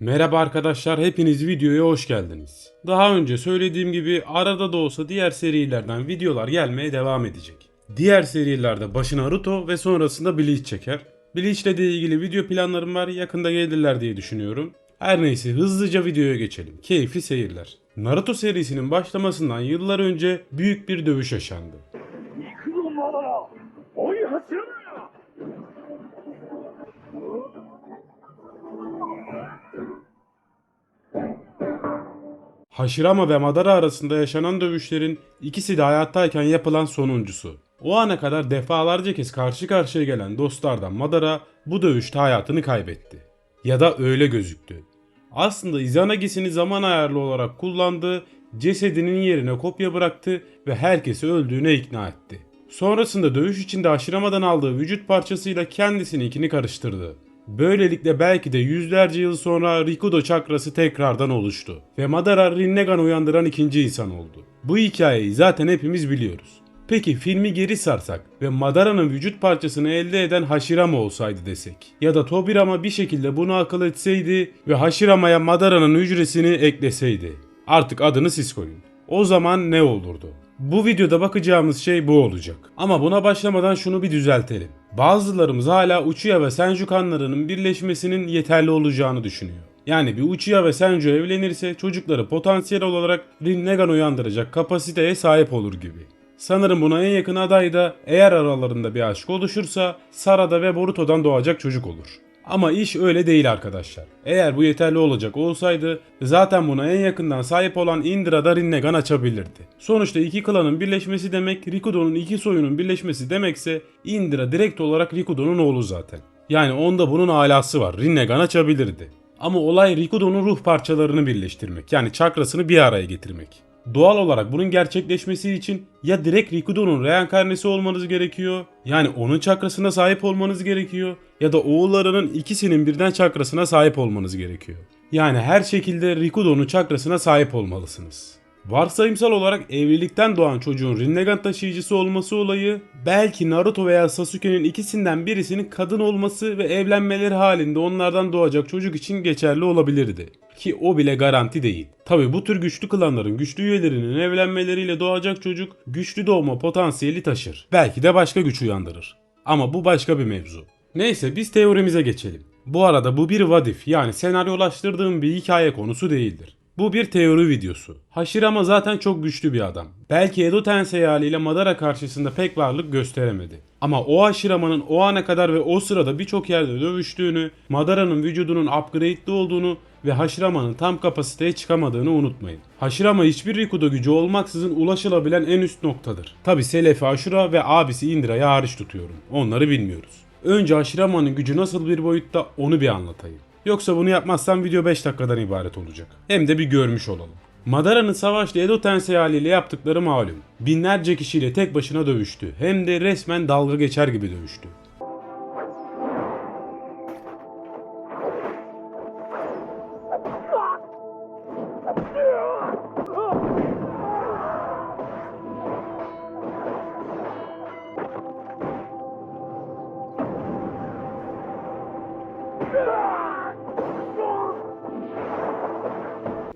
Merhaba arkadaşlar, hepiniz videoya hoş geldiniz. Daha önce söylediğim gibi arada da olsa diğer serilerden videolar gelmeye devam edecek. Diğer serilerde başı Naruto ve sonrasında Bleach çeker. Bleach ile de ilgili video planlarım var, yakında gelirler diye düşünüyorum. Her neyse hızlıca videoya geçelim. Keyifli seyirler. Naruto serisinin başlamasından yıllar önce büyük bir dövüş yaşandı. Hashirama ve Madara arasında yaşanan dövüşlerin ikisi de hayattayken yapılan sonuncusu. O ana kadar defalarca kez karşı karşıya gelen dostlardan Madara bu dövüşte hayatını kaybetti. Ya da öyle gözüktü. Aslında Izanagi'sini zaman ayarlı olarak kullandı, cesedinin yerine kopya bıraktı ve herkesi öldüğüne ikna etti. Sonrasında dövüş içinde Hashirama'dan aldığı vücut parçasıyla kendisininkini karıştırdı. Böylelikle belki de yüzlerce yıl sonra Rikudo çakrası tekrardan oluştu ve Madara Rinnegan uyandıran ikinci insan oldu. Bu hikayeyi zaten hepimiz biliyoruz. Peki filmi geri sarsak ve Madara'nın vücut parçasını elde eden Hashirama olsaydı desek ya da Tobirama bir şekilde bunu akıl etseydi ve Hashirama'ya Madara'nın hücresini ekleseydi. Artık adını siz koyun. O zaman ne olurdu? Bu videoda bakacağımız şey bu olacak. Ama buna başlamadan şunu bir düzeltelim. Bazılarımız hala Uchiha ve Senju kanlarının birleşmesinin yeterli olacağını düşünüyor. Yani bir Uchiha ve Senju evlenirse çocukları potansiyel olarak Rinnegan uyandıracak kapasiteye sahip olur gibi. Sanırım buna en yakın aday da eğer aralarında bir aşk oluşursa Sarada ve Boruto'dan doğacak çocuk olur. Ama iş öyle değil arkadaşlar. Eğer bu yeterli olacak olsaydı zaten buna en yakından sahip olan Indra da Rinnegan açabilirdi. Sonuçta iki klanın birleşmesi demek Rikudo'nun iki soyunun birleşmesi demekse Indra direkt olarak Rikudo'nun oğlu zaten. Yani onda bunun alası var. Rinnegan açabilirdi. Ama olay Rikudo'nun ruh parçalarını birleştirmek. Yani çakrasını bir araya getirmek. Doğal olarak bunun gerçekleşmesi için ya direkt Rikudo'nun reenkarnesi olmanız gerekiyor, yani onun çakrasına sahip olmanız gerekiyor ya da oğullarının ikisinin birden çakrasına sahip olmanız gerekiyor. Yani her şekilde Rikudo'nun çakrasına sahip olmalısınız. Varsayımsal olarak evlilikten doğan çocuğun Rinnegan taşıyıcısı olması olayı belki Naruto veya Sasuke'nin ikisinden birisinin kadın olması ve evlenmeleri halinde onlardan doğacak çocuk için geçerli olabilirdi. Ki o bile garanti değil. Tabi bu tür güçlü klanların güçlü üyelerinin evlenmeleriyle doğacak çocuk güçlü doğma potansiyeli taşır. Belki de başka güç uyandırır. Ama bu başka bir mevzu. Neyse biz teorimize geçelim. Bu arada bu bir vadif yani senaryolaştırdığım bir hikaye konusu değildir. Bu bir teori videosu. Hashirama zaten çok güçlü bir adam. Belki Edo Tensei haliyle Madara karşısında pek varlık gösteremedi. Ama o Hashirama'nın o ana kadar ve o sırada birçok yerde dövüştüğünü, Madara'nın vücudunun upgrade'li olduğunu ve Hashirama'nın tam kapasiteye çıkamadığını unutmayın. Hashirama hiçbir Rikudo gücü olmaksızın ulaşılabilen en üst noktadır. Tabi Selefi Ashura ve abisi Indra'yı hariç tutuyorum. Onları bilmiyoruz. Önce Hashirama'nın gücü nasıl bir boyutta onu bir anlatayım. Yoksa bunu yapmazsam video 5 dakikadan ibaret olacak. Hem de bir görmüş olalım. Madara'nın savaşta Edo Tensei haliyle yaptıkları malum. Binlerce kişiyle tek başına dövüştü. Hem de resmen dalga geçer gibi dövüştü.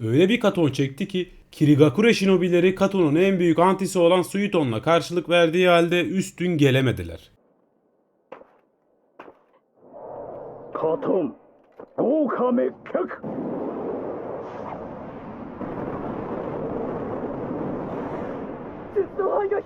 öyle bir Katon çekti ki Kirigakure shinobileri Katon'un en büyük antisi olan Suiton'la karşılık verdiği halde üstün gelemediler. Katon, Gokame Kök! Sütsu Hayga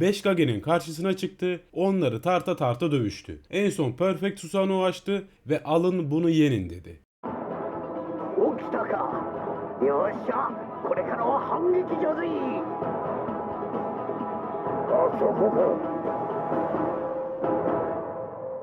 5 Gage'nin karşısına çıktı. Onları tarta tarta dövüştü. En son Perfect Susanoo açtı ve alın bunu yenin dedi.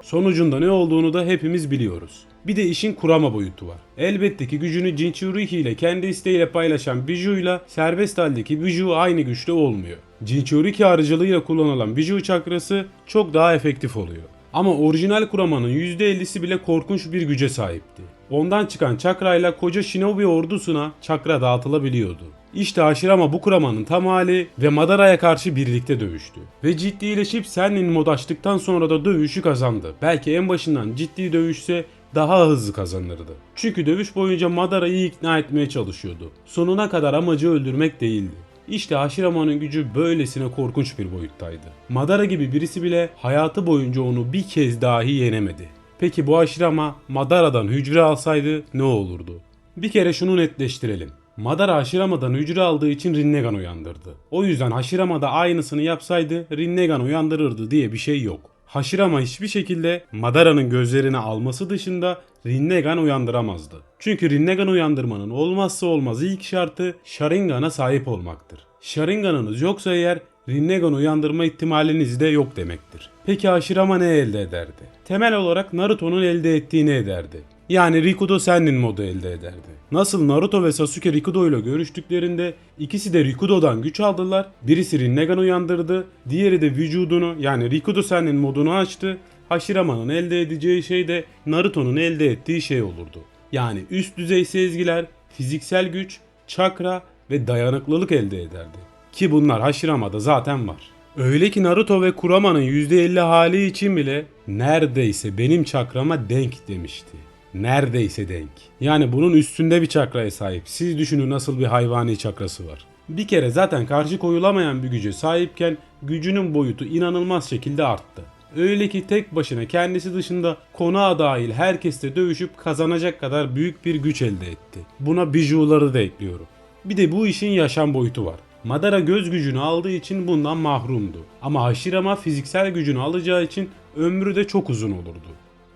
Sonucunda ne olduğunu da hepimiz biliyoruz. Bir de işin kurama boyutu var. Elbette ki gücünü Jinchuriki ile kendi isteğiyle paylaşan Biju ile serbest haldeki Biju aynı güçte olmuyor. Jinchuriki aracılığıyla kullanılan Biju çakrası çok daha efektif oluyor. Ama orijinal kuramanın %50'si bile korkunç bir güce sahipti. ondan çıkan çakrayla koca shinobi ordusuna çakra dağıtılabiliyordu. İşte Hashirama bu kuramanın tam hali ve Madara'ya karşı birlikte dövüştü. Ve ciddileşip Sennin mod açtıktan sonra da dövüşü kazandı. Belki en başından ciddi dövüşse daha hızlı kazanırdı. Çünkü dövüş boyunca Madara'yı ikna etmeye çalışıyordu. Sonuna kadar amacı öldürmek değildi. İşte Hashirama'nın gücü böylesine korkunç bir boyuttaydı. Madara gibi birisi bile hayatı boyunca onu bir kez dahi yenemedi. Peki bu Hashirama Madara'dan hücre alsaydı ne olurdu? Bir kere şunu netleştirelim. Madara Hashirama'dan hücre aldığı için Rinnegan uyandırdı. O yüzden Hashirama da aynısını yapsaydı Rinnegan uyandırırdı diye bir şey yok. Hashirama hiçbir şekilde Madara'nın gözlerini alması dışında Rinnegan uyandıramazdı. Çünkü Rinnegan uyandırmanın olmazsa olmaz ilk şartı Sharingan'a sahip olmaktır. Sharingan'ınız yoksa eğer Rinnegan uyandırma ihtimaliniz de yok demektir. Peki Hashirama ne elde ederdi? Temel olarak Naruto'nun elde ettiğini ederdi. Yani Rikudo Sennin modu elde ederdi. Nasıl Naruto ve Sasuke Rikudo ile görüştüklerinde ikisi de Rikudo'dan güç aldılar. Birisi Rinnegan uyandırdı, diğeri de vücudunu yani Rikudo Sennin modunu açtı. Hashirama'nın elde edeceği şey de Naruto'nun elde ettiği şey olurdu. Yani üst düzey sezgiler, fiziksel güç, çakra ve dayanıklılık elde ederdi. Ki bunlar Hashirama'da zaten var. Öyle ki Naruto ve Kurama'nın %50 hali için bile neredeyse benim çakrama denk demişti. Neredeyse denk. Yani bunun üstünde bir çakraya sahip. Siz düşünün nasıl bir hayvani çakrası var. Bir kere zaten karşı koyulamayan bir güce sahipken gücünün boyutu inanılmaz şekilde arttı. Öyle ki tek başına kendisi dışında konağa dahil herkesle dövüşüp kazanacak kadar büyük bir güç elde etti. Buna bijuları da ekliyorum. Bir de bu işin yaşam boyutu var. Madara göz gücünü aldığı için bundan mahrumdu. Ama Hashirama fiziksel gücünü alacağı için ömrü de çok uzun olurdu.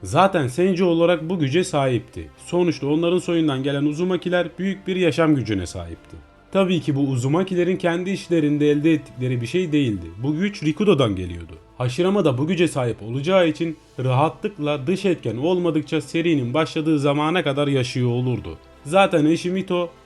Zaten Senju olarak bu güce sahipti. Sonuçta onların soyundan gelen Uzumakiler büyük bir yaşam gücüne sahipti. Tabii ki bu Uzumakilerin kendi işlerinde elde ettikleri bir şey değildi. Bu güç Rikudo'dan geliyordu. Hashirama da bu güce sahip olacağı için rahatlıkla dış etken olmadıkça serinin başladığı zamana kadar yaşıyor olurdu. Zaten eşi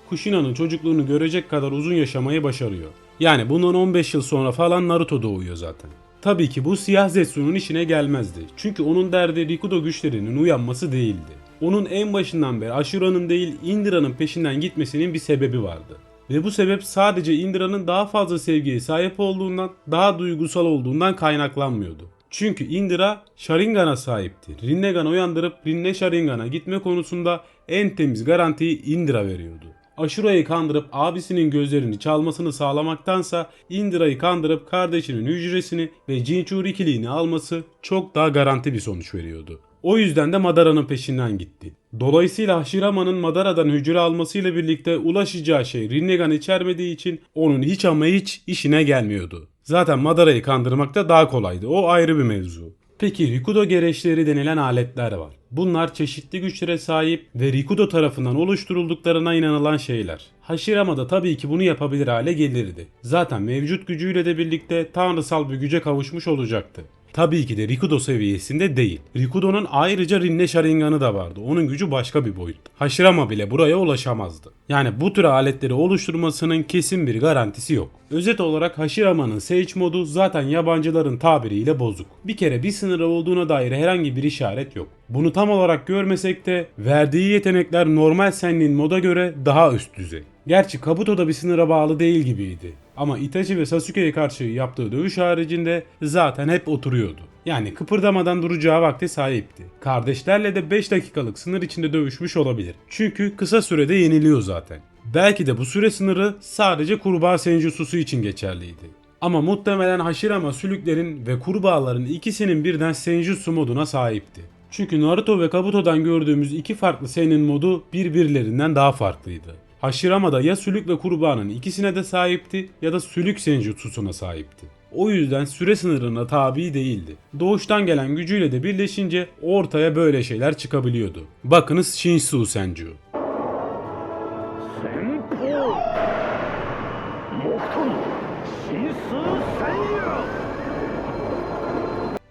Kushina'nın çocukluğunu görecek kadar uzun yaşamayı başarıyor. Yani bundan 15 yıl sonra falan Naruto doğuyor zaten. Tabii ki bu siyah Zetsu'nun işine gelmezdi. Çünkü onun derdi Rikudo güçlerinin uyanması değildi. Onun en başından beri Ashura'nın değil Indira'nın peşinden gitmesinin bir sebebi vardı. Ve bu sebep sadece Indira'nın daha fazla sevgiye sahip olduğundan, daha duygusal olduğundan kaynaklanmıyordu. Çünkü Indira Sharingan'a sahipti. Rinnegan'ı uyandırıp Rinne Sharingan'a gitme konusunda en temiz garantiyi Indira veriyordu. Ashura'yı kandırıp abisinin gözlerini çalmasını sağlamaktansa Indira'yı kandırıp kardeşinin hücresini ve Jinchurikiliğini alması çok daha garanti bir sonuç veriyordu. O yüzden de Madara'nın peşinden gitti. Dolayısıyla Hashirama'nın Madara'dan hücre almasıyla birlikte ulaşacağı şey Rinnegan içermediği için onun hiç ama hiç işine gelmiyordu. Zaten Madara'yı kandırmak da daha kolaydı. O ayrı bir mevzu. Peki Rikudo gereçleri denilen aletler var. Bunlar çeşitli güçlere sahip ve Rikudo tarafından oluşturulduklarına inanılan şeyler. Hashirama da tabii ki bunu yapabilir hale gelirdi. Zaten mevcut gücüyle de birlikte tanrısal bir güce kavuşmuş olacaktı. Tabii ki de Rikudo seviyesinde değil. Rikudo'nun ayrıca Rinne Sharingan'ı da vardı. Onun gücü başka bir boyut. Hashirama bile buraya ulaşamazdı. Yani bu tür aletleri oluşturmasının kesin bir garantisi yok. Özet olarak Hashirama'nın Sage modu zaten yabancıların tabiriyle bozuk. Bir kere bir sınırı olduğuna dair herhangi bir işaret yok. Bunu tam olarak görmesek de verdiği yetenekler normal Sennin moda göre daha üst düzey. Gerçi Kabuto da bir sınıra bağlı değil gibiydi. Ama Itachi ve Sasuke'ye karşı yaptığı dövüş haricinde zaten hep oturuyordu. Yani kıpırdamadan duracağı vakte sahipti. Kardeşlerle de 5 dakikalık sınır içinde dövüşmüş olabilir. Çünkü kısa sürede yeniliyor zaten. Belki de bu süre sınırı sadece kurbağa senjutsusu için geçerliydi. Ama muhtemelen Hashirama sülüklerin ve kurbağaların ikisinin birden senjutsu moduna sahipti. Çünkü Naruto ve Kabuto'dan gördüğümüz iki farklı senin modu birbirlerinden daha farklıydı. Haşirama'da ya sülük ve kurbanın ikisine de sahipti ya da sülük senjutsusuna sahipti. O yüzden süre sınırına tabi değildi. Doğuştan gelen gücüyle de birleşince ortaya böyle şeyler çıkabiliyordu. Bakınız Shinsu Senju. Senpu. Mokton. Shinsu Senju.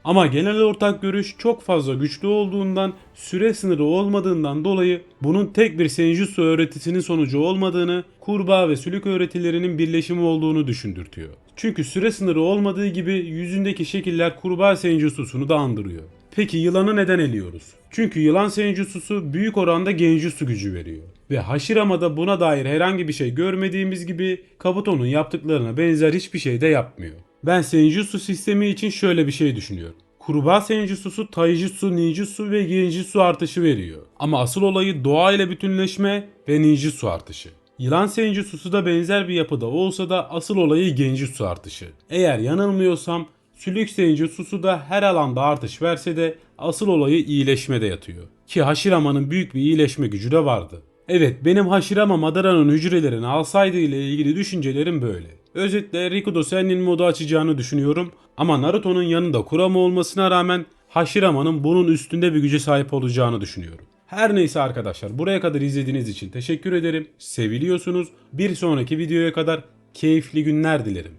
Ama genel ortak görüş çok fazla güçlü olduğundan süre sınırı olmadığından dolayı bunun tek bir senjutsu öğretisinin sonucu olmadığını, kurbağa ve sülük öğretilerinin birleşimi olduğunu düşündürtüyor. Çünkü süre sınırı olmadığı gibi yüzündeki şekiller kurbağa senjutsusunu da andırıyor. Peki yılanı neden eliyoruz? Çünkü yılan senjutsusu büyük oranda genjutsu gücü veriyor. Ve Hashirama'da buna dair herhangi bir şey görmediğimiz gibi Kabuto'nun yaptıklarına benzer hiçbir şey de yapmıyor. Ben senjutsu sistemi için şöyle bir şey düşünüyorum. Kurbağa senjutsusu taijutsu, ninjutsu ve genjutsu artışı veriyor. Ama asıl olayı doğa ile bütünleşme ve ninjutsu artışı. Yılan senjutsusu da benzer bir yapıda olsa da asıl olayı genjutsu artışı. Eğer yanılmıyorsam Sülük senjutsusu da her alanda artış verse de asıl olayı iyileşmede yatıyor. Ki Hashirama'nın büyük bir iyileşme gücü de vardı. Evet benim Hashirama Madara'nın hücrelerini alsaydı ile ilgili düşüncelerim böyle. Özetle Rikudo Sennin modu açacağını düşünüyorum ama Naruto'nun yanında Kurama olmasına rağmen Hashirama'nın bunun üstünde bir güce sahip olacağını düşünüyorum. Her neyse arkadaşlar buraya kadar izlediğiniz için teşekkür ederim. Seviliyorsunuz. Bir sonraki videoya kadar keyifli günler dilerim.